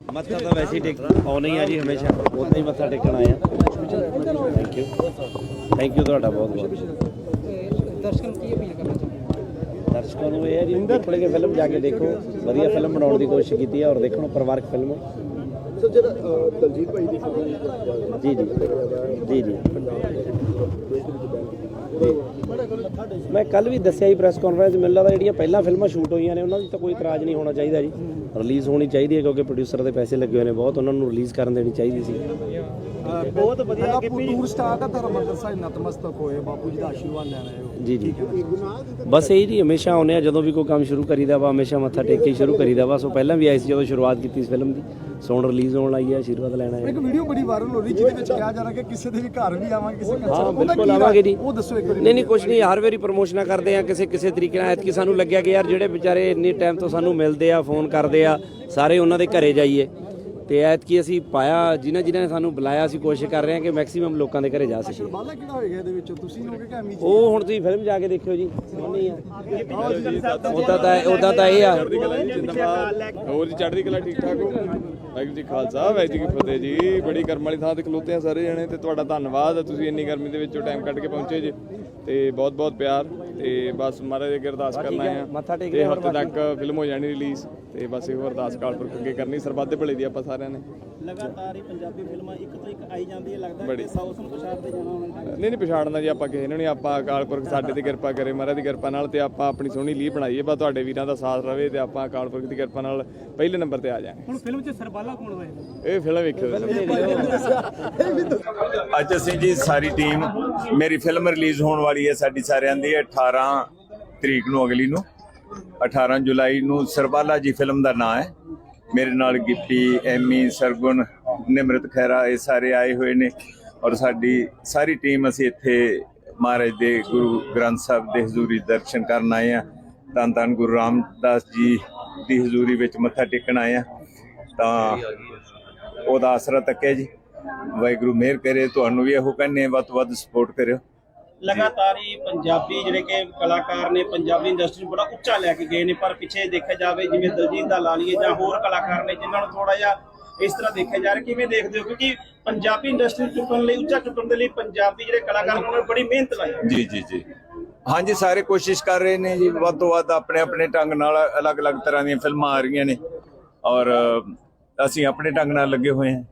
ਮੱਥਾ ਤਾਂ ਵੈਸੇ ਹੀ ਟੇਕ ਆਉਣਾ ਹੀ ਆ ਜੀ ਹਮੇਸ਼ਾ। ਉਦਾਂ ਹੀ ਮੱਥਾ ਟੇਕਣ ਆਏ ਆ। ਥੈਂਕ ਯੂ ਥੈਂਕ ਯੂ ਤੁਹਾਡਾ ਬਹੁਤ ਬਹੁਤ। ਦਰਸ਼ਕਾਂ ਨੂੰ ਕੀ ਅਪੀਲ ਕਰਨਾ ਚਾਹੁੰਦੇ ਦਰਸ਼ਕਾਂ ਨੂੰ ਇਹ ਹੈ ਜੀ ਦੇਖਣ ਕੇ ਫਿਲਮ ਜਾ ਕੇ ਦੇਖੋ। ਵਧੀਆ ਫਿਲਮ ਬਣਾਉਣ ਦੀ ਕੋਸ਼ਿਸ਼ ਕੀਤੀ ਹੈ ਔਰ ਦੇਖਣ ਪਰਿਵਾਰਕ ਫਿਲਮ। ਹੈ। ਸਰ ਜਿਹੜਾ ਦਲਜੀਤ ਭਾਈ ਦੀ ਫਿਲਮ ਜੀ ਜੀ। ਜੀ ਜੀ। ਮੈਂ ਕੱਲ ਵੀ ਦੱਸਿਆ ਹੀ ਪ੍ਰੈਸ ਕਾਨਫਰੰਸ ਮੈਨੂੰ ਲੱਗਦਾ ਜਿਹੜੀਆਂ ਪਹਿਲਾਂ ਫਿਲਮਾਂ ਸ਼ੂਟ ਹੋਈਆਂ ਨੇ ਉਹਨਾਂ ਦੀ ਤਾਂ ਕੋਈ ਇਤਰਾਜ਼ ਨਹੀਂ ਹੋਣਾ ਚਾਹੀਦਾ ਜੀ। ਰਿਲੀਜ਼ ਹੋਣੀ ਚਾਹੀਦੀ ਹੈ ਕਿਉਂਕਿ ਪ੍ਰੋਡਿਊਸਰ ਦੇ ਪੈਸੇ ਲੱਗੇ ਹੋਏ ਨੇ ਬਹੁਤ ਉਹਨਾਂ ਨੂੰ ਰਿਲੀਜ਼ ਕਰਨ ਦੇਣੀ ਚਾਹੀਦੀ ਸੀ। ਬਹੁਤ ਵਧੀਆ ਕਿ ਟੂਰ ਸਟਾਰਟ ਆ ਧਰਮੰਦਰ ਸਾਹਿਬ ਨਤਮਸਤਕ ਹੋਏ। ਬਾਪੂ ਜੀ ਦਾ ਆਸ਼ੀਰਵਾਦ ਲੈਣ ਆਏ ਹੋ। ਜੀ ਜੀ। ਬਸ ਇਹ ਜੀ ਹਮੇਸ਼ਾ ਆਉਂਦੇ ਆ ਜਦੋਂ ਵੀ ਕੋਈ ਕੰਮ ਸ਼ੁਰੂ ਕਰੀਦਾ ਵਾ ਹਮੇਸ਼ਾ ਮੱਥਾ ਟੇਕ ਕੇ ਹੀ ਸ਼ੁਰੂ ਕਰੀਦਾ ਵਾ। ਸੋ ਪਹਿਲਾਂ ਵੀ ਆਈ ਸੀ ਜਦੋਂ ਸ਼ੁਰੂਆਤ ਕੀਤੀ ਇਸ ਫਿਲਮ ਦੀ। ਸੋ ਹੁਣ ਰਿਲੀਜ਼ ਹੋਣ ਆਈ ਹੈ ਆਸ਼ੀਰਵਾਦ ਲੈਣ ਆਏ ਇੱਕ ਵੀਡੀਓ ਬੜੀ ਵਾਇਰਲ ਹੋ ਰਹੀ ਜਿਹਦੇ ਵਿੱਚ ਕਿਹਾ ਜਾ ਰਿਹਾ ਕਿ ਕਿਸੇ ਦੇ ਵੀ ਘਰ ਵੀ ਆਵਾਂਗੇ ਕਿਸੇ ਘਰ ਹਾਂ ਬਿਲਕੁਲ ਆਵਾਂਗੇ ਜੀ। ਉਹ ਦੱਸੋ ਇੱਕ ਵਾਰੀ ਨਹੀਂ ਨਹੀਂ ਕੁਝ ਨਹੀਂ ਹਰ ਵਾਰੀ ਪ੍ਰਮੋਸ਼ਨਾਂ ਕਰਦੇ ਆ ਕਿਸੇ ਕਿਸੇ ਤਰੀਕੇ ਨਾਲ। ਐਤਕੀ ਸਾਨੂੰ ਲੱਗਿਆ ਕਿ ਯਾਰ ਜਿਹੜੇ ਵਿਚਾਰੇ ਇੰਨੇ ਟਾਈਮ ਤੋਂ ਸਾਨੂੰ ਮਿਲਦੇ ਆ ਫੋਨ ਕਰਦੇ ਆ ਸਾਰੇ ਉਹਨਾਂ ਦੇ ਘਰੇ ਜਾਈਏ। ਤੇ ਐਤਕੀ ਅਸੀਂ ਪਾਇਆ ਜਿਨ੍ਹਾਂ ਜਿਨ੍ਹਾਂ ਨੇ ਸਾਨੂੰ ਬੁਲਾਇਆ ਅਸੀਂ ਕੋਸ਼ਿਸ਼ ਕਰ ਰਹੇ ਹਾਂ ਕਿ ਮੈਕਸਿਮਮ ਲੋਕਾਂ ਦੇ ਘਰੇ ਜਾ ਸਕੀਏ। ਬਾਲਾ ਕਿਹੜਾ ਹੋਏਗਾ ਇਹਦੇ ਵਿੱਚ? ਤੁਸੀਂ ਹੋਗੇ ਕਿ ਐਮੀ ਉਹ ਹੁਣ ਤੁਸੀਂ ਫਿਲਮ ਜਾ ਕੇ ਦੇਖਿਓ ਜੀ ਨਹੀਂ ਆ। ਉਹਦਾ ਤਾਂ ਉਹਦਾ ਤਾਂ ਇਹ ਆ। ਹੋਰ ਜੀ ਚੜ੍ਹਦੀ ਕਲਾ ਠੀਕ ਠਾਕ ਹੋ? ਵਾਹਿਗੁਰੂ ਜੀ ਖਾਲਸਾ ਵਾਹਿਗੁਰੂ ਜੀ ਕੀ ਫਤਿਹ ਜੀ। ਬੜੀ ਕਰਮ ਵਾਲੀ ਥਾਂ ਤੇ ਖਲੋਤੇ ਆ ਸਾਰੇ ਜਣੇ ਤੇ ਤੁਹਾਡਾ ਧੰਨਵਾਦ ਤੁਸੀਂ ਇੰਨੀ ਗਰਮੀ ਦੇ ਵਿੱਚੋਂ ਟਾਈਮ ਕੱਢ ਕੇ ਪਹੁੰਚੇ ਜੀ। ਤੇ ਬਹੁਤ ਬਹੁਤ ਪਿਆਰ। ਤੇ ਬਸ ਮਹਾਰਾਜ ਅੱਗੇ ਅਰਦਾਸ ਕਰਨਾ ਹੈ ਮੱਥਾ ਟੇਕ ਤੇ ਹਫ਼ਤੇ ਤੱਕ ਫਿਲਮ ਹੋ ਜਾਣੀ ਰਿਲੀਜ਼ ਤੇ ਬਸ ਇਹੋ ਅਰਦਾਸ ਕਾਲ ਪੁਰਖ ਅੱਗੇ ਕਰਨੀ ਸਰਬੱਤ ਦੇ ਭਲੇ ਦੀ ਆਪਾਂ ਸਾਰਿਆਂ ਨੇ। ਲਗਾਤਾਰ ਹੀ ਪੰਜਾਬੀ ਫਿਲਮਾਂ ਇੱਕ ਤੋਂ ਇੱਕ ਆਈ ਜਾਂਦੀ ਹੈ ਲੱਗਦਾ। ਕਿ ਸਾਊਥ ਨੂੰ ਪਛਾੜਦੇ ਜਾਣਾ ਉਹਨਾਂ ਨੇ ਨਹੀਂ ਨਹੀਂ ਪਛਾੜਨਾ ਜੀ ਆਪਾਂ ਕਿਸੇ ਨੂੰ ਨਹੀਂ ਆਪਾਂ ਅਕਾਲ ਪੁਰਖ ਸਾਡੇ ਤੇ ਕਿਰਪਾ ਕਰੇ ਮਹਾਰਾਜ ਦੀ ਕਿਰਪਾ ਨਾਲ ਤੇ ਆਪਾਂ ਆਪਣੀ ਸੋਹਣੀ ਲੀਹ ਬਣਾਈਏ ਬਸ ਤੁਹਾਡੇ ਵੀਰਾਂ ਦਾ ਸਾਥ ਰਵੇ ਤੇ ਆਪਾਂ ਅਕਾਲ ਪੁਰਖ ਦੀ ਕਿਰਪਾ ਨਾਲ ਪਹਿਲੇ ਨੰਬਰ ਤੇ ਆ ਜਾਾਂਗੇ। ਹੁਣ ਫਿਲਮ 'ਚ ਸਰਬਾਲਾ ਕੌਣ ਹੋਏਗਾ ਇਹ ਫਿਲਮ ਵੇਖਿਓ ਅੱਜ ਅਸੀਂ ਜੀ ਸਾਰੀ ਟੀਮ ਮੇਰੀ ਫਿਲਮ ਰਿਲੀਜ਼ ਹੋਣ ਵਾਲੀ ਹੈ ਸਾਡੀ ਸਾਰਿਆਂ ਦੀ 18 ਤਰੀਕ ਨੂੰ, ਅਗਲੀ ਨੂੰ 18 ਜੁਲਾਈ ਨੂੰ ਸਰਬਾਲਾ ਜੀ ਫਿਲਮ ਦਾ ਨਾਮ ਹੈ। ਮੇਰੇ ਨਾਲ ਗਿੱਪੀ, ਐਮੀ, ਸਰਗੁਣ, ਨਿਮਰਤ ਖੈਰਾ ਇਹ ਸਾਰੇ ਆਏ ਹੋਏ ਨੇ ਔਰ ਸਾਡੀ ਸਾਰੀ ਟੀਮ ਅਸੀਂ ਇੱਥੇ ਮਹਾਰਾਜ ਦੇ ਗੁਰੂ ਗ੍ਰੰਥ ਸਾਹਿਬ ਦੇ ਹਜ਼ੂਰੀ ਦਰਸ਼ਨ ਕਰਨ ਆਏ ਆ ਧੰਨ ਧੰਨ ਗੁਰੂ ਰਾਮਦਾਸ ਜੀ ਦੀ ਹਜ਼ੂਰੀ ਵਿੱਚ ਮੱਥਾ ਟੇਕਣ ਆਏ ਆ ਤਾਂ ਉਹਦਾ ਆਸਰਾ ਤੱਕੇ ਜੀ। ਵਾਹਿਗੁਰੂ ਮਿਹਰ ਕਰੇ, ਤੁਹਾਨੂੰ ਵੀ ਇਹੋ ਕਹਿੰਨੇ ਵੱਧ ਤੋਂ ਵੱਧ ਸਪੋਰਟ ਕਰਿਓ। ਲਗਾਤਾਰ ਹੀ ਪੰਜਾਬੀ ਜਿਹੜੇ ਕਿ ਕਲਾਕਾਰ ਨੇ, ਪੰਜਾਬੀ ਇੰਡਸਟਰੀ ਨੂੰ ਬੜਾ ਉੱਚਾ ਲੈ ਕੇ ਗਏ ਨੇ, ਪਰ ਪਿੱਛੇ ਦੇਖਿਆ ਜਾਵੇ ਜਿਵੇਂ ਦਲਜੀਤ ਦਾ ਲਾ ਜਾਂ ਹੋਰ ਕਲਾਕਾਰ ਨੇ ਜਿਨ੍ਹਾਂ ਨੂੰ ਥੋੜਾ ਜਿਹਾ ਇਸ ਤਰ੍ਹਾਂ ਦੇਖਿਆ ਜਾ ਰਿਹਾ, ਕਿਵੇਂ ਦੇਖਦੇ ਹੋ? ਕਿਉਂਕਿ ਪੰਜਾਬੀ ਇੰਡਸਟਰੀ ਚੁੱਕਣ ਲਈ, ਉੱਚਾ ਚੁੱਕਣ ਦੇ ਲਈ ਪੰਜਾਬੀ ਜਿਹੜੇ ਕਲਾਕਾਰ ਨੇ, ਉਹਨਾਂ ਨੇ ਬੜੀ ਮਿਹਨਤ ਲਾਈ ਜੀ ਜੀ ਜੀ। ਹਾਂਜੀ, ਸਾਰੇ ਕੋਸ਼ਿਸ਼ ਕਰ ਰਹੇ ਨੇ ਜੀ, ਵੱਧ ਤੋਂ ਵੱਧ ਆਪਣੇ ਆਪਣੇ ਢੰਗ ਨਾਲ ਅਲੱਗ-ਅਲੱਗ ਤਰ੍ਹਾਂ ਦੀਆਂ ਫਿਲਮਾਂ ਆ ਰਹੀਆਂ ਨੇ ਔਰ ਅਸੀਂ ਆਪਣੇ ਢੰਗ ਨਾਲ ਲੱਗੇ ਹੋਏ ਹਾਂ।